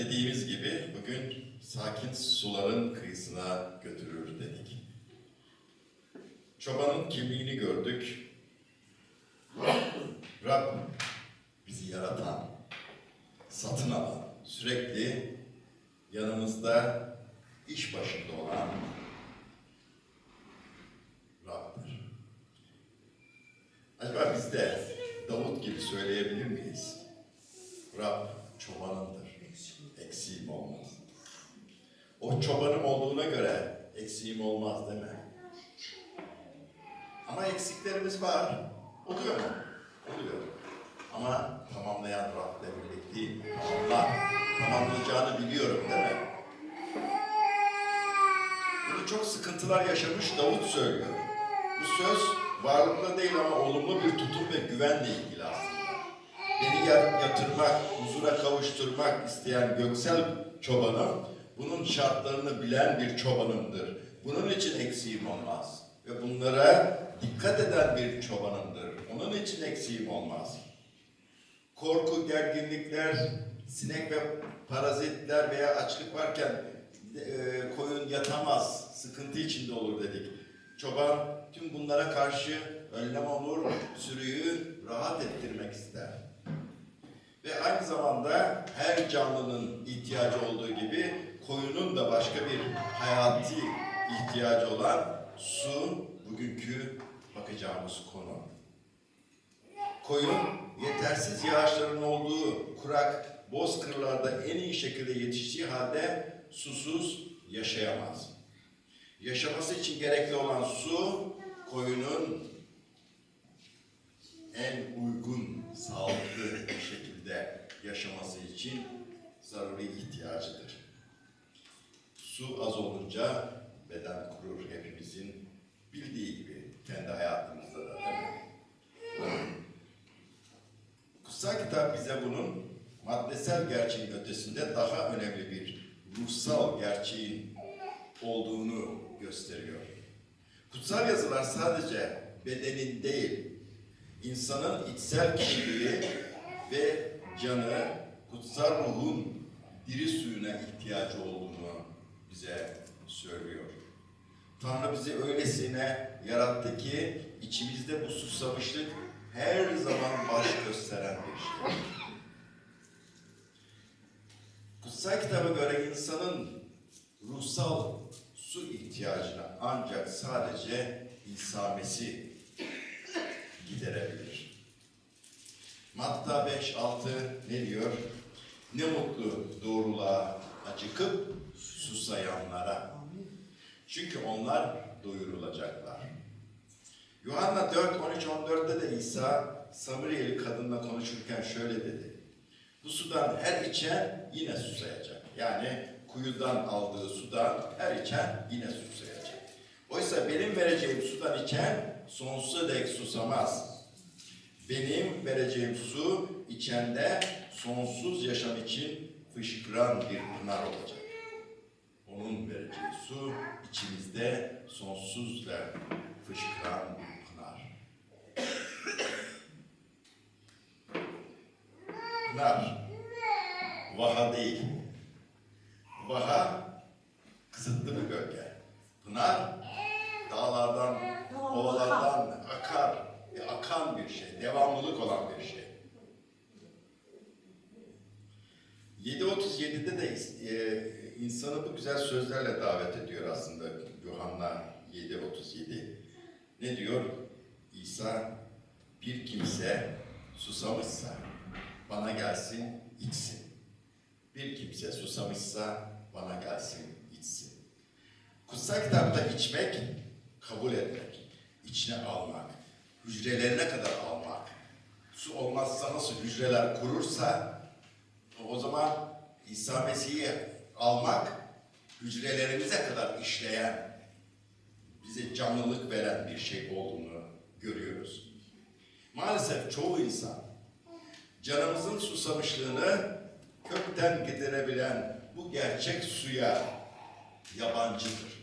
dediğimiz gibi bugün sakin suların kıyısına götürür dedik. Çobanın kimliğini gördük. Rab bizi yaratan, satın alan, sürekli yanımızda iş başında olan Rab'dır. Acaba biz de Davut gibi söyleyebilir miyiz? Rab çobanımdır, eksiğim olmaz. Çobanım olduğuna göre eksiğim olmaz deme. Ama eksiklerimiz var. Oluyor mu? Oluyor. Ama tamamlayan Rab'le birlikteyim. Tamamla. Tamamlayacağını biliyorum değil mi? Bunu çok sıkıntılar yaşamış Davut söylüyor. Bu söz varlıkla değil ama olumlu bir tutum ve güvenle ilgili aslında. Beni ya- yatırmak, huzura kavuşturmak isteyen göksel çobanım, bunun şartlarını bilen bir çobanımdır. Bunun için eksiğim olmaz. Ve bunlara dikkat eden bir çobanımdır. Onun için eksiğim olmaz. Korku, gerginlikler, sinek ve parazitler veya açlık varken e, koyun yatamaz, sıkıntı içinde olur dedik. Çoban tüm bunlara karşı önlem olur, sürüyü rahat ettirmek ister. Ve aynı zamanda her canlının ihtiyacı olduğu gibi koyunun da başka bir hayati ihtiyacı olan su bugünkü bakacağımız konu. Koyun yetersiz yağışların olduğu kurak bozkırlarda en iyi şekilde yetiştiği halde susuz yaşayamaz. Yaşaması için gerekli olan su koyunun en uygun, sağlıklı şekilde yaşaması için zaruri ihtiyacıdır. Su az olunca beden kurur hepimizin bildiği gibi kendi hayatımızda da? Kutsal kitap bize bunun maddesel gerçeğin ötesinde daha önemli bir ruhsal gerçeğin olduğunu gösteriyor. Kutsal yazılar sadece bedenin değil, insanın içsel kimliği ve canı kutsal ruhun diri suyuna ihtiyacı olduğunu bize söylüyor. Tanrı bizi öylesine yarattı ki içimizde bu susamışlık her zaman baş gösteren bir şey. Kutsal kitaba göre insanın ruhsal su ihtiyacını ancak sadece İsa Mesih giderebilir. Matta 5-6 ne diyor? Ne mutlu doğruluğa acıkıp susayanlara. Çünkü onlar doyurulacaklar. Yuhanna 4, 13, 14'te de İsa Samiriyeli kadınla konuşurken şöyle dedi. Bu sudan her içen yine susayacak. Yani kuyudan aldığı sudan her içen yine susayacak. Oysa benim vereceğim sudan içen sonsuza dek susamaz. Benim vereceğim su içende sonsuz yaşam için fışkıran bir pınar olacak. Onun vereceği su içimizde sonsuzla fışkıran pınar. Pınar, vaha değil. Vaha kısıtlı bir bölge. Pınar, dağlardan, ovalardan akar, e, akan bir şey, devamlılık olan bir şey. 7.37'de de e, insanı bu güzel sözlerle davet ediyor aslında Yuhanna 7.37. Ne diyor? İsa bir kimse susamışsa bana gelsin içsin. Bir kimse susamışsa bana gelsin içsin. Kutsal kitapta içmek, kabul etmek, içine almak, hücrelerine kadar almak. Su olmazsa nasıl hücreler kurursa o zaman İsa Mesih'i almak hücrelerimize kadar işleyen, bize canlılık veren bir şey olduğunu görüyoruz. Maalesef çoğu insan canımızın susamışlığını kökten giderebilen bu gerçek suya yabancıdır.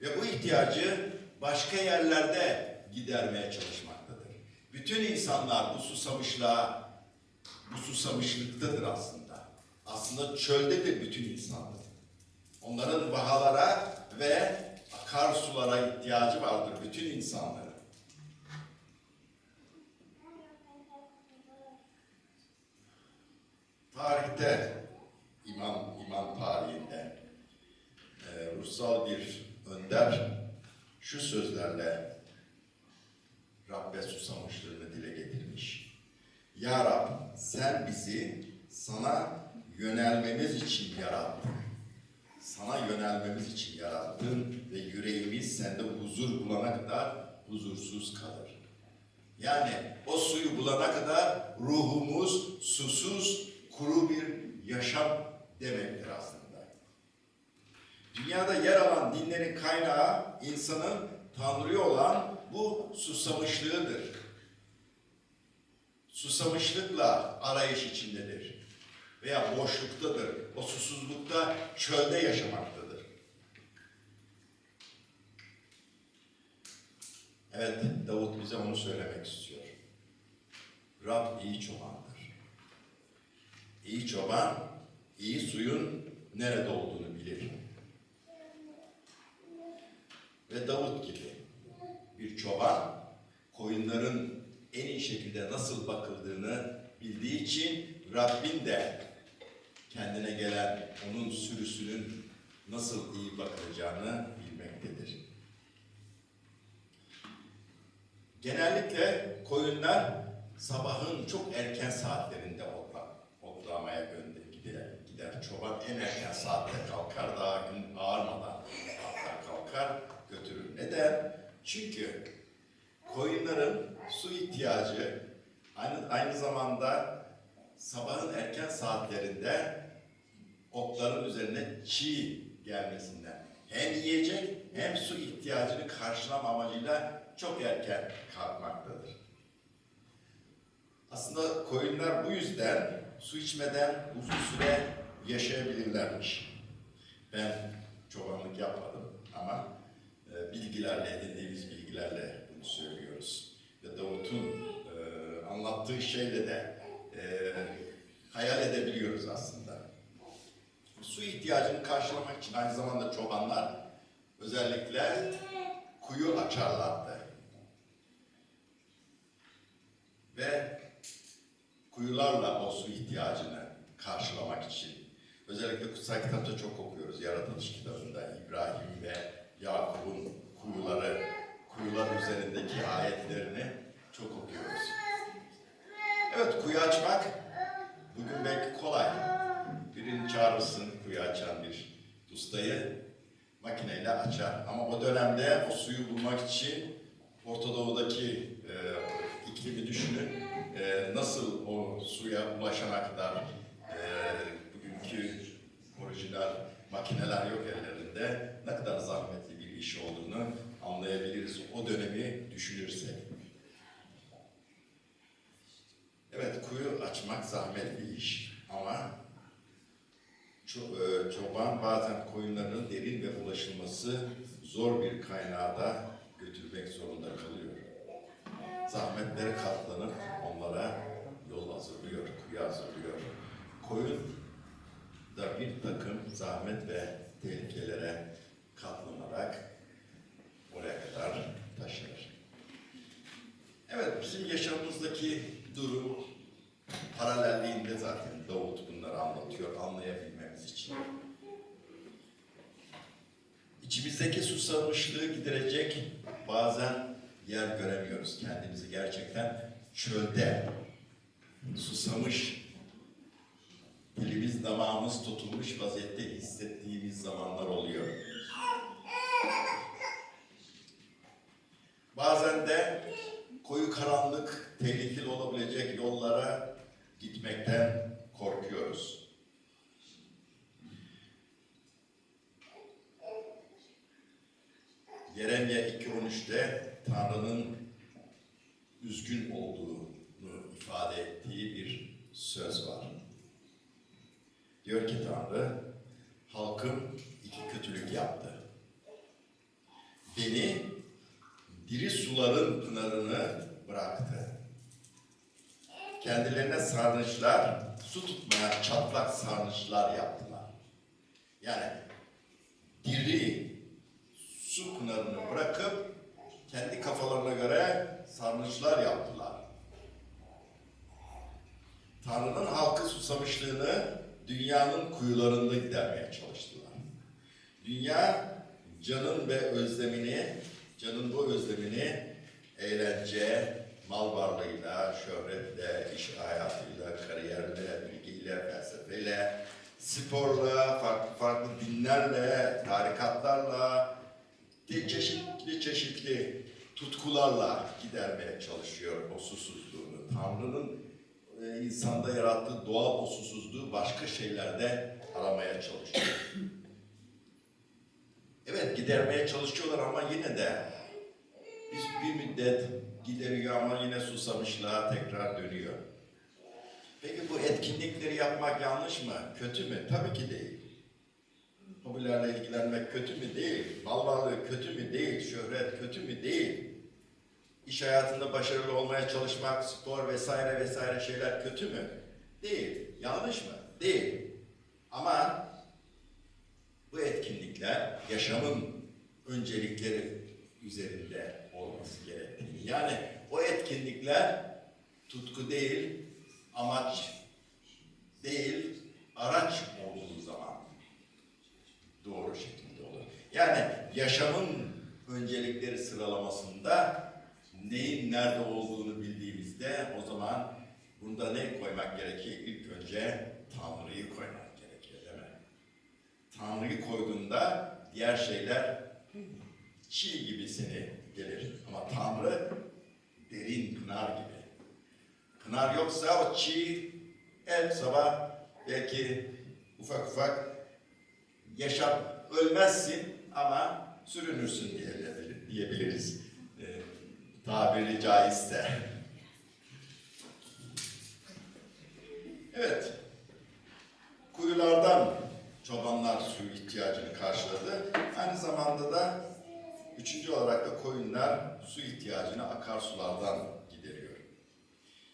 Ve bu ihtiyacı başka yerlerde gidermeye çalışmaktadır. Bütün insanlar bu susamışlığa, bu susamışlıktadır aslında. Aslında çöldedir bütün insanlık. Onların vahalara ve akarsulara ihtiyacı vardır bütün insanların. Tarihte, iman, iman tarihinde e, ruhsal bir önder şu sözlerle Rabbe susamışlığını dile getirmiş. Ya Rab sen bizi sana yönelmemiz için yarattın. Sana yönelmemiz için yarattın ve yüreğimiz sende huzur bulana kadar huzursuz kalır. Yani o suyu bulana kadar ruhumuz susuz, kuru bir yaşam demektir aslında. Dünyada yer alan dinlerin kaynağı insanın Tanrı'ya olan bu susamışlığıdır. Susamışlıkla arayış içindedir. Veya boşluktadır. O susuzlukta çölde yaşamaktadır. Evet, Davut bize onu söylemek istiyor. Rab iyi çobandır. İyi çoban, iyi suyun nerede olduğunu bilir. Ve Davut gibi bir çoban, koyunların en iyi şekilde nasıl bakıldığını bildiği için Rabbin de kendine gelen onun sürüsünün nasıl iyi bakılacağını bilmektedir. Genellikle koyunlar sabahın çok erken saatlerinde otla, otlamaya gönder, gider, gider. Çoban en erken saatte kalkar, daha gün ağarmadan kalkar, kalkar götürür. Neden? Çünkü koyunların su ihtiyacı aynı, aynı zamanda sabahın erken saatlerinde otların üzerine çiğ gelmesinden hem yiyecek hem su ihtiyacını karşılama amacıyla çok erken kalkmaktadır. Aslında koyunlar bu yüzden su içmeden uzun süre yaşayabilirlermiş. Ben çobanlık yapmadım ama e, bilgilerle, edindiğimiz bilgilerle bunu söylüyoruz. Ve Davut'un e, anlattığı şeyle de e, hayal edebiliyoruz aslında. Su ihtiyacını karşılamak için aynı zamanda çobanlar özellikle kuyu açarlardı. Ve kuyularla o su ihtiyacını karşılamak için özellikle kutsal kitapta çok okuyoruz. Yaratılış kitabında İbrahim ve Yakup'un kuyuları, kuyular üzerindeki ayetlerini çok okuyoruz. Evet, kuyu açmak bugün belki kolay. Birini çağırırsın kuyu açan bir ustayı makineyle açar. Ama o dönemde o suyu bulmak için Orta Doğu'daki e, iklimi düşünün. E, nasıl o suya ulaşana kadar e, bugünkü orijinal makineler yok ellerinde ne kadar zahmetli bir iş olduğunu anlayabiliriz. O dönemi düşünürsek. Evet, kuyu açmak zahmetli iş ama çoban bazen koyunlarının derin ve ulaşılması zor bir kaynağa da götürmek zorunda kalıyor. Zahmetlere katlanıp onlara yol hazırlıyor, kuyu hazırlıyor. Koyun da bir takım zahmet ve tehlikelere katlanarak oraya kadar taşınır. Evet, bizim yaşamımızdaki durum paralelliğinde zaten Davut bunları anlatıyor, anlayabilmemiz için. İçimizdeki susamışlığı giderecek bazen yer göremiyoruz. Kendimizi gerçekten çölde susamış, dilimiz damağımız tutulmuş vaziyette hissettiğimiz zamanlar oluyor. Bazen de koyu karanlık, tehlikeli olabilecek yollara gitmekten korkuyoruz. Yeremye 2.13'te Tanrı'nın üzgün olduğunu ifade ettiği bir söz var. Diyor ki Tanrı, halkım iki kötülük yaptı. Beni diri suların pınarını bıraktı. kendilerine sarnıçlar, su tutmayan çatlak sarnıçlar yaptılar. Yani diri su pınarını bırakıp kendi kafalarına göre sarnıçlar yaptılar. Tanrı'nın halkı susamışlığını dünyanın kuyularında gidermeye çalıştılar. Dünya canın ve özlemini, canın bu özlemini eğlence, mal varlığıyla, şöhretle, iş hayatıyla, kariyerle, bilgiyle, felsefeyle, sporla, farklı farklı dinlerle, tarikatlarla, çeşitli çeşitli tutkularla gidermeye çalışıyor o susuzluğunu. Tanrı'nın e, insanda yarattığı doğal o susuzluğu başka şeylerde aramaya çalışıyor. Evet gidermeye çalışıyorlar ama yine de biz bir müddet gideriyor ama yine susamışlığa tekrar dönüyor. Peki bu etkinlikleri yapmak yanlış mı? Kötü mü? Tabii ki değil. Hobilerle ilgilenmek kötü mü? Değil. Mal varlığı kötü mü? Değil. Şöhret kötü mü? Değil. İş hayatında başarılı olmaya çalışmak, spor vesaire vesaire şeyler kötü mü? Değil. Yanlış mı? Değil. Ama bu etkinlikler yaşamın öncelikleri üzerinde olması gerektiğini. Yani o etkinlikler tutku değil, amaç değil, araç olduğu zaman doğru şekilde olur. Yani yaşamın öncelikleri sıralamasında neyin nerede olduğunu bildiğimizde o zaman bunda ne koymak gerekir? İlk önce Tanrı'yı koymak gerekir değil mi? Tanrı'yı koyduğunda diğer şeyler çiğ gibisini gelir. Ama Tanrı derin pınar gibi. Pınar yoksa o çiğ el sabah belki ufak ufak yaşam ölmezsin ama sürünürsün diyebilir, diyebiliriz. Ee, tabiri caizse. Evet. Kuyulardan çobanlar su ihtiyacını karşıladı. Aynı zamanda da üçüncü olarak da koyunlar su ihtiyacını akarsulardan gideriyor.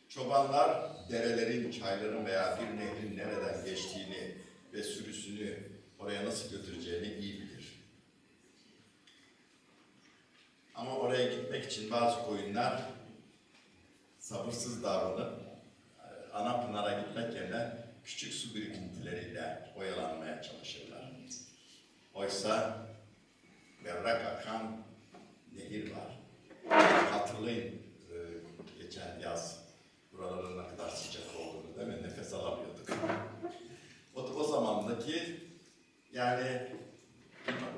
Çobanlar derelerin, çayların veya bir nehrin nereden geçtiğini ve sürüsünü oraya nasıl götüreceğini iyi bilir. Ama oraya gitmek için bazı koyunlar sabırsız davranıp e, ana pınara gitmek yerine küçük su birikintileriyle oyalanmaya çalışırlar. Oysa berrak akan nehir var. Hatırlayın e, geçen yaz buraların ne kadar sıcak olduğunu değil mi? Nefes alamıyorduk. O, o zamandaki yani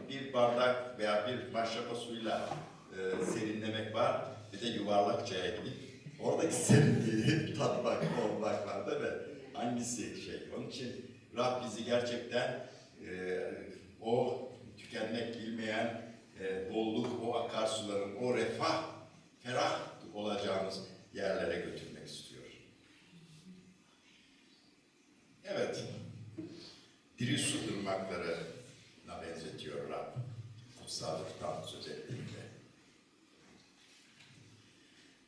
bir bardak veya bir maşrapa suyla e, serinlemek var. Bir de yuvarlak çaya gidip oradaki serinliği tatmak, olmak var değil mi? Hangisi şey? Onun için Rab bizi gerçekten e, o tükenmek bilmeyen e, bolluk, o akarsuların, o refah, ferah olacağımız yerlere götürmek istiyor. Evet, diri su ırmaklarına benzetiyor Rab. Kutsallıktan söz ettiğinde.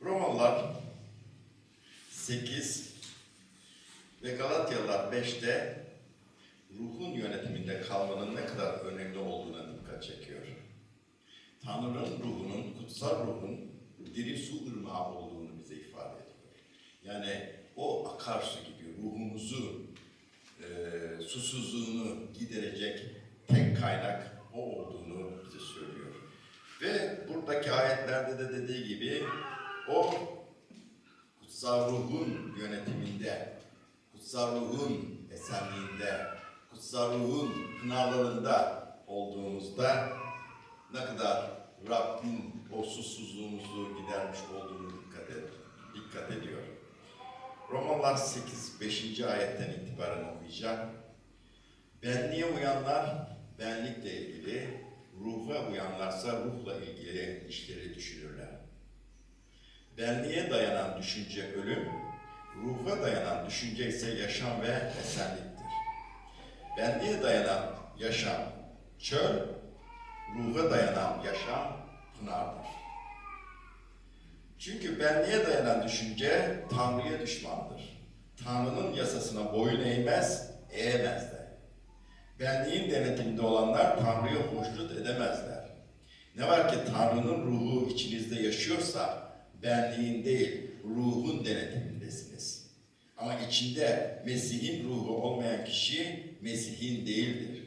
Romalılar 8 ve Galatyalılar 5'te ruhun yönetiminde kalmanın ne kadar önemli olduğuna dikkat çekiyor. Tanrı'nın ruhunun, kutsal ruhun diri su ırmağı olduğunu bize ifade ediyor. Yani o akarsu gibi ruhumuzu, e, susuzluğunu giderecek tek kaynak o olduğunu bize söylüyor. Ve buradaki ayetlerde de dediği gibi o kutsal ruhun yönetiminde, kutsal ruhun esenliğinde, kutsal ruhun pınarlarında olduğumuzda ne kadar Rabbin o susuzluğumuzu gidermiş olduğunu dikkat, ed dikkat ediyor. Romalılar 8, 5. ayetten itibaren okuyacağım. Benliğe uyanlar benlikle ilgili, ruha uyanlarsa ruhla ilgili işleri düşünürler. Benliğe dayanan düşünce ölüm, ruha dayanan düşünce ise yaşam ve esenliktir. Benliğe dayanan yaşam çöl, ruha dayanan yaşam pınardır. Çünkü benliğe dayanan düşünce Tanrı'ya düşmandır. Tanrı'nın yasasına boyun eğmez, eğemez. Benliğin denetiminde olanlar Tanrı'ya hoşnut edemezler. Ne var ki Tanrı'nın ruhu içinizde yaşıyorsa benliğin değil, ruhun denetimindesiniz. Ama içinde Mesih'in ruhu olmayan kişi Mesih'in değildir.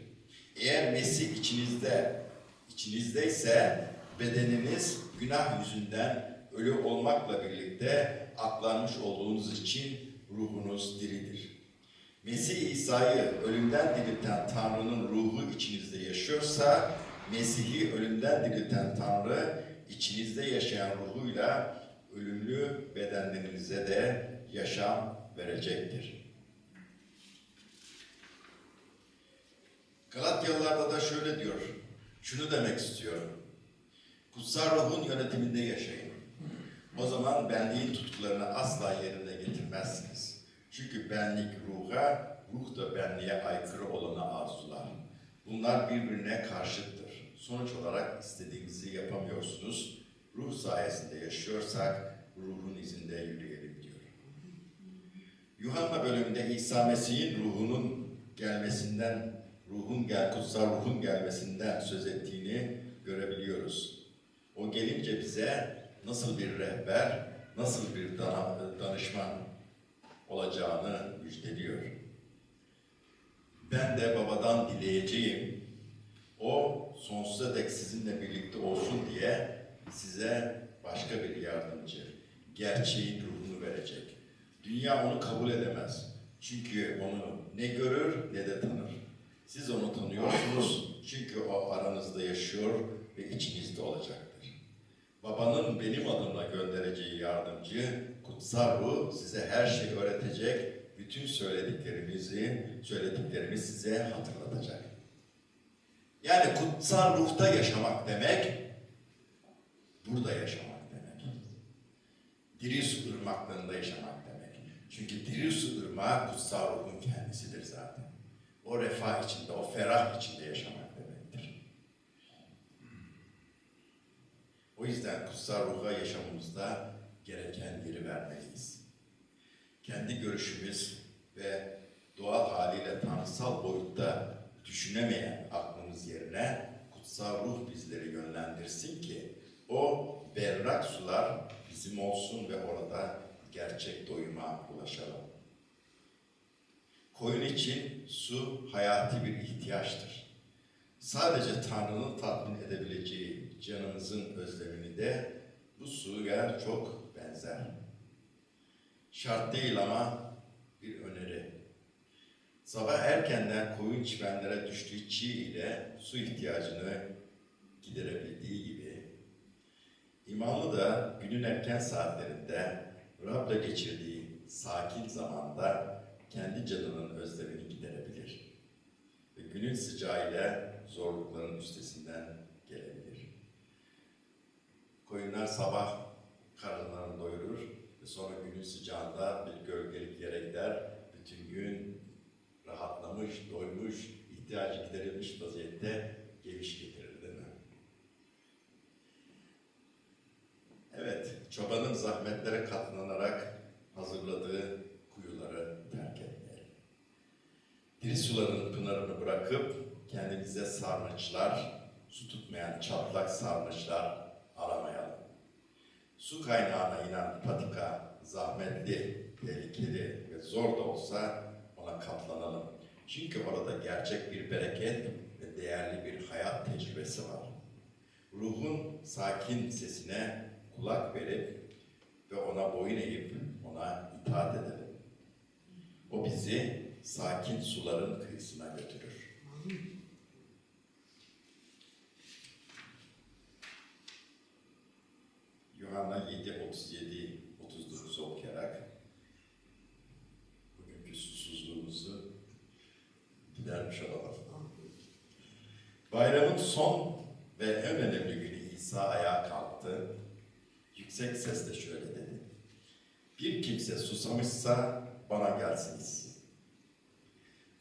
Eğer Mesih içinizde, içinizdeyse bedeniniz günah yüzünden ölü olmakla birlikte aklanmış olduğunuz için ruhunuz diridir. Mesih İsa'yı ölümden dirilten Tanrı'nın ruhu içinizde yaşıyorsa, Mesih'i ölümden dirilten Tanrı içinizde yaşayan ruhuyla ölümlü bedenlerinize de yaşam verecektir. Galatyalılarda da şöyle diyor, şunu demek istiyorum. Kutsal ruhun yönetiminde yaşayın. O zaman benliğin tutkularını asla yerine getirmezsiniz. Çünkü benlik ruha, ruh da benliğe aykırı olanı arzular. Bunlar birbirine karşıttır. Sonuç olarak istediğinizi yapamıyorsunuz. Ruh sayesinde yaşıyorsak ruhun izinde yürüyelim diyor. Yuhanna bölümünde İsa Mesih'in ruhunun gelmesinden, ruhun gel, kutsal ruhun gelmesinden söz ettiğini görebiliyoruz. O gelince bize nasıl bir rehber, nasıl bir danışman olacağını müjdeliyor. Ben de babadan dileyeceğim. O sonsuza dek sizinle birlikte olsun diye size başka bir yardımcı, gerçeğin ruhunu verecek. Dünya onu kabul edemez. Çünkü onu ne görür ne de tanır. Siz onu tanıyorsunuz çünkü o aranızda yaşıyor ve içinizde olacaktır. Babanın benim adımla göndereceği yardımcı, kutsal ruh size her şeyi öğretecek, bütün söylediklerimizi, söylediklerimi size hatırlatacak. Yani kutsal ruhta yaşamak demek, burada yaşamak demek. Diri su ırmaklarında yaşamak demek. Çünkü diri su ırmağı kutsal ruhun kendisidir zaten. O refah içinde, o ferah içinde yaşamak demektir. O yüzden kutsal ruha yaşamımızda gereken yeri vermeliyiz. Kendi görüşümüz ve doğal haliyle tanrısal boyutta düşünemeyen aklımız yerine kutsal ruh bizleri yönlendirsin ki o berrak sular bizim olsun ve orada gerçek doyuma ulaşalım. Koyun için su hayati bir ihtiyaçtır. Sadece Tanrı'nın tatmin edebileceği canımızın özlemini de bu suya çok benzer. Şart değil ama bir öneri. Sabah erkenden koyun çimenlere düştüğü çiğ ile su ihtiyacını giderebildiği gibi, imanlı da günün erken saatlerinde Rab'la geçirdiği sakin zamanda kendi canının özlemini giderebilir. Ve günün sıcağıyla zorlukların üstesinden gelebilir. Koyunlar sabah karınlarını doyurur ve sonra günün sıcağında bir gölgelik yere gider. Bütün gün rahatlamış, doymuş, ihtiyacı giderilmiş vaziyette geviş getirir değil mi? Evet, çobanın zahmetlere katlanarak hazırladığı kuyuları terk etmeyelim. Diri suların pınarını bırakıp kendimize sarnıçlar, su tutmayan çatlak sarnıçlar aramayalım. Su kaynağına inen patika zahmetli, tehlikeli ve zor da olsa ona katlanalım. Çünkü orada gerçek bir bereket ve değerli bir hayat tecrübesi var. Ruhun sakin sesine kulak verip ve ona boyun eğip ona itaat edelim. O bizi sakin suların kıyısına götürür. Yuhanna 7, 37, 39 okuyarak bugünkü susuzluğumuzu gidermiş olalım. Bayramın son ve en önemli günü İsa ayağa kalktı. Yüksek sesle şöyle dedi. Bir kimse susamışsa bana gelsin içsin.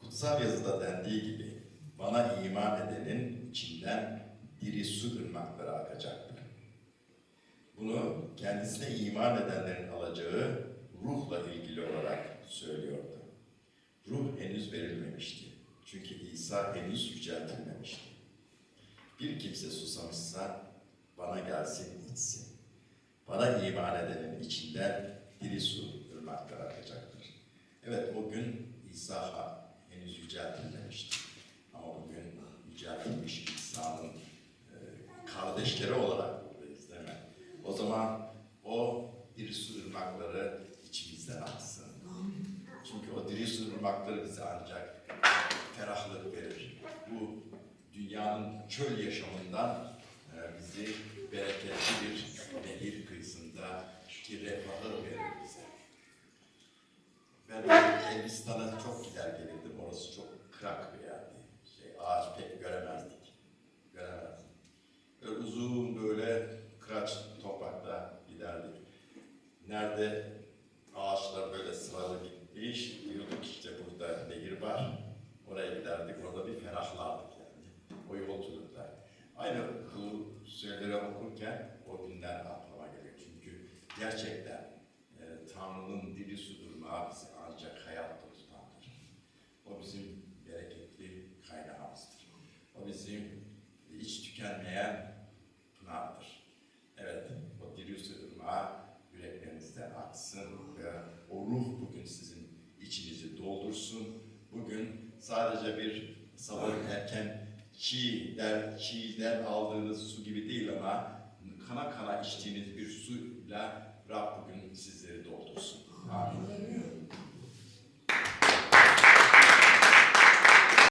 Kutsal yazıda dendiği gibi bana iman edenin içinden diri su ırmakları akacaktır. Bunu kendisine iman edenlerin alacağı ruhla ilgili olarak söylüyordu. Ruh henüz verilmemişti. Çünkü İsa henüz yüceltilmemişti. Bir kimse susamışsa bana gelsin içsin. Bana iman edenin içinden diri su ırmaklar akacaktır. Evet o gün İsa henüz yüceltilmemişti. Ama bugün yüceltilmiş İsa'nın e, kardeşleri olarak? O zaman o diri su ırmakları içimizden aksın. Çünkü o diri su ırmakları bize ancak ferahlık verir. Bu dünyanın çöl yaşamından e, bizi bereketli bir nehir kıyısında ki refahı verir bize. Ben Elbistan'a çok gider gelirdim. Orası çok kırak bir yerdi. Şey, ağaç pek göremezdik. Göremezdik. Böyle uzun böyle kıraç toprakta giderdik. Nerede ağaçlar böyle sıralı gitmiş, diyorduk işte burada nehir var. Oraya giderdik, orada bir ferahlardık yani. O yolculuklar. Aynı bu şeyleri okurken o günler aklıma geliyor. Çünkü gerçekten e, Tanrı'nın dili su durmağı bizi ancak hayatta tutandır. O bizim bereketli kaynağımızdır. O bizim hiç tükenmeyen pınardır. Evet, o diri su durmağı yüreklerinizden aksın ve o ruh bugün sizin içinizi doldursun. Bugün sadece bir sabah erken çiğden, çiğden aldığınız su gibi değil ama kana kana içtiğiniz bir suyla Rab bugün sizleri doldursun. Amin.